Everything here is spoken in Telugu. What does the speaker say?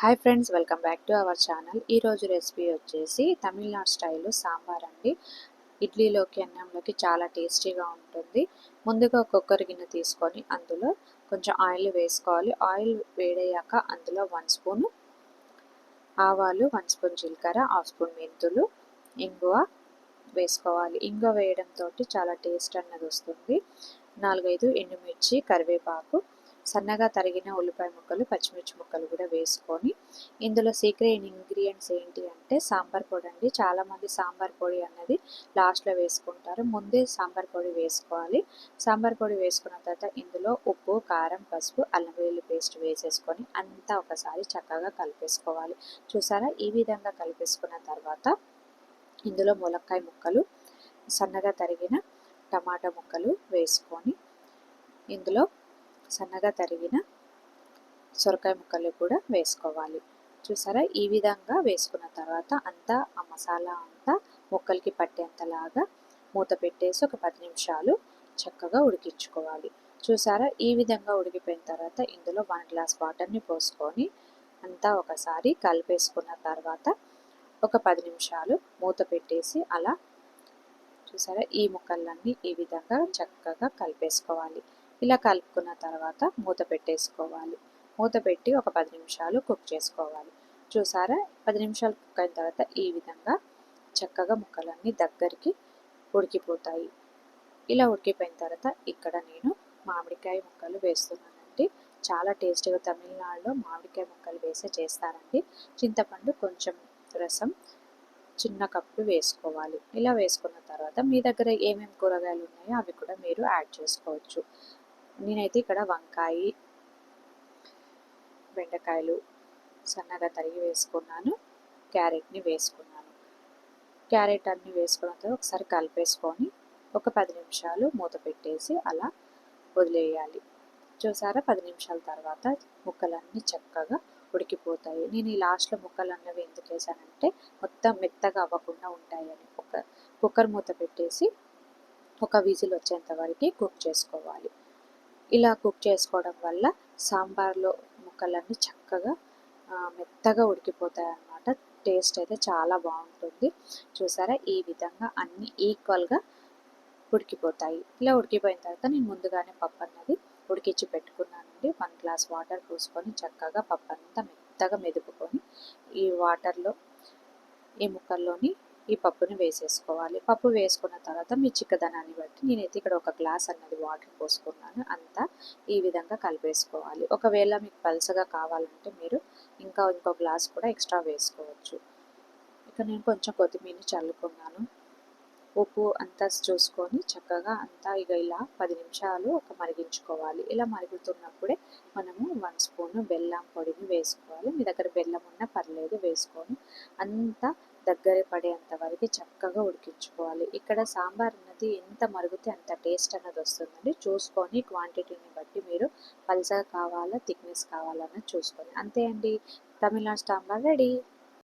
Hi friends welcome back to our channel ఈరోజు రెసిపీ వచ్చేసి తమిళనాడు స్టైల్లో సాంబార్ అండి. ఇడ్లీలోకి అన్నంలోకి చాలా టేస్టీగా ఉంటుంది. ముందుగా కుక్కర్ గిన్నె తీసుకొని అందులో కొంచెం ఆయిల్ వేసుకోవాలి. ఆయిల్ వేడయ్యాక అందులో వన్ స్పూన్ ఆవాలు వన్ స్పూన్ జీలకర్ర హాఫ్ స్పూన్ మెంతులు ఇంగువ వేసుకోవాలి. ఇంగువ వేయడంతో చాలా టేస్ట్ అన్నది వస్తుంది. నాలుగైదు ఎండుమిర్చి కరివేపాకు సన్నగా తరిగిన ఉల్లిపాయ ముక్కలు పచ్చిమిర్చి ముక్కలు కూడా వేసుకొని ఇందులో సీక్రెట్ ఇంగ్రీడియంట్స్ ఏంటి అంటే సాంబార్ పొడి అండి. చాలామంది సాంబార్ పొడి అన్నది లాస్ట్లో వేసుకుంటారు. ముందే సాంబార్ పొడి వేసుకోవాలి. సాంబార్ పొడి వేసుకున్న తర్వాత ఇందులో ఉప్పు కారం పసుపు అల్లం వెల్లుల్లి పేస్ట్ వేసేసుకొని అంతా ఒకసారి చక్కగా కలిపేసుకోవాలి. చూసారా? ఈ విధంగా కలిపేసుకున్న తర్వాత ఇందులో ములక్కాయ ముక్కలు సన్నగా తరిగిన టమాటా ముక్కలు వేసుకొని ఇందులో సన్నగా తరిగిన సొరకాయ ముక్కలు కూడా వేసుకోవాలి. చూసారా? ఈ విధంగా వేసుకున్న తర్వాత అంతా ఆ మసాలా అంతా ముక్కలకి పట్టేంతలాగా మూత పెట్టేసి ఒక పది నిమిషాలు చక్కగా ఉడికించుకోవాలి. చూసారా? ఈ విధంగా ఉడికిపోయిన తర్వాత ఇందులో వన్ గ్లాస్ వాటర్ని పోసుకొని అంతా ఒకసారి కలిపేసుకున్న తర్వాత ఒక పది నిమిషాలు మూత పెట్టేసి అలా చూసారా? ఈ ముక్కలన్నీ ఈ విధంగా చక్కగా కలిపేసుకోవాలి. ఇలా కలుపుకున్న తర్వాత మూత పెట్టేసుకోవాలి. మూత పెట్టి ఒక పది నిమిషాలు కుక్ చేసుకోవాలి. చూసారా? పది నిమిషాలు కుక్ అయిన తర్వాత ఈ విధంగా చక్కగా ముక్కలన్నీ దగ్గరికి ఉడికిపోతాయి. ఇలా ఉడికిపోయిన తర్వాత ఇక్కడ నేను మామిడికాయ ముక్కలు వేస్తున్నానండి. చాలా టేస్టీగా తమిళనాడులో మామిడికాయ ముక్కలు వేసే చేస్తారండి. చింతపండు కొంచెం రసం చిన్న కప్పు వేసుకోవాలి. ఇలా వేసుకున్న తర్వాత మీ దగ్గర ఏమేమి కూరగాయలు ఉన్నాయో అవి కూడా మీరు యాడ్ చేసుకోవచ్చు. నేనైతే ఇక్కడ వంకాయ బెండకాయలు సన్నగా తరిగి వేసుకున్నాను క్యారెట్ని వేసుకున్నాను. క్యారెట్ అన్ని వేసుకున్న తర్వాత ఒకసారి కలిపేసుకొని ఒక పది నిమిషాలు మూత పెట్టేసి అలా వదిలేయాలి. చూసారా? పది నిమిషాల తర్వాత ముక్కలన్నీ చక్కగా ఉడికిపోతాయి. నేను ఈ లాస్ట్లో ముక్కలు అన్నవి ఎందుకు వేసానంటే మొత్తం మెత్తగా అవ్వకుండా ఉంటాయని. ఒక కుక్కర్ మూత పెట్టేసి ఒక విజిల్ వచ్చేంత వరకు కుక్ చేసుకోవాలి. ఇలా కుక్ చేసుకోవడం వల్ల సాంబార్లో ముక్కలన్నీ చక్కగా మెత్తగా ఉడికిపోతాయి అన్నమాట టేస్ట్ అయితే చాలా బాగుంటుంది. చూసారా? ఈ విధంగా అన్నీ ఈక్వల్గా ఉడికిపోతాయి. ఇలా ఉడికిపోయిన తర్వాత నేను ముందుగానే పప్పు అన్నది ఉడికించి పెట్టుకున్నానండి. వన్ గ్లాస్ వాటర్ పోసుకొని చక్కగా పప్పు అంతా మెత్తగా మెదుపుకొని ఈ వాటర్లో ఈ ముక్కల్లోని ఈ పప్పుని వేసేసుకోవాలి. పప్పు వేసుకున్న తర్వాత మీ చిక్కదనాన్ని బట్టి నేనైతే ఇక్కడ ఒక గ్లాస్ అన్నది వాటర్ పోసుకున్నాను. అంతా ఈ విధంగా కలిపేసుకోవాలి. ఒకవేళ మీకు పలసగా కావాలంటే మీరు ఇంకా ఇంకో గ్లాస్ కూడా ఎక్స్ట్రా వేసుకోవచ్చు. ఇక నేను కొంచెం కొత్తిమీరని చల్లుకున్నాను. ఉప్పు అంతా చూసుకొని చక్కగా అంతా ఇక ఇలా పది నిమిషాలు ఒక మరిగించుకోవాలి. ఇలా మరుగుతున్నప్పుడే మనము వన్ స్పూన్ బెల్లం పొడిని వేసుకోవాలి. మీ దగ్గర బెల్లం ఉన్నా పర్లేదు వేసుకొని అంతా దగ్గర పడేంత వరకు చక్కగా ఉడికించుకోవాలి. ఇక్కడ సాంబార్ అన్నది ఎంత మరుగుతే అంత టేస్ట్ అన్నది వస్తుందండి. చూసుకొని క్వాంటిటీని బట్టి మీరు పల్సగా కావాలా థిక్నెస్ కావాలన్నది చూసుకొని. అంతే అండి. తమిళనాడు సాంబార్ రెడీ.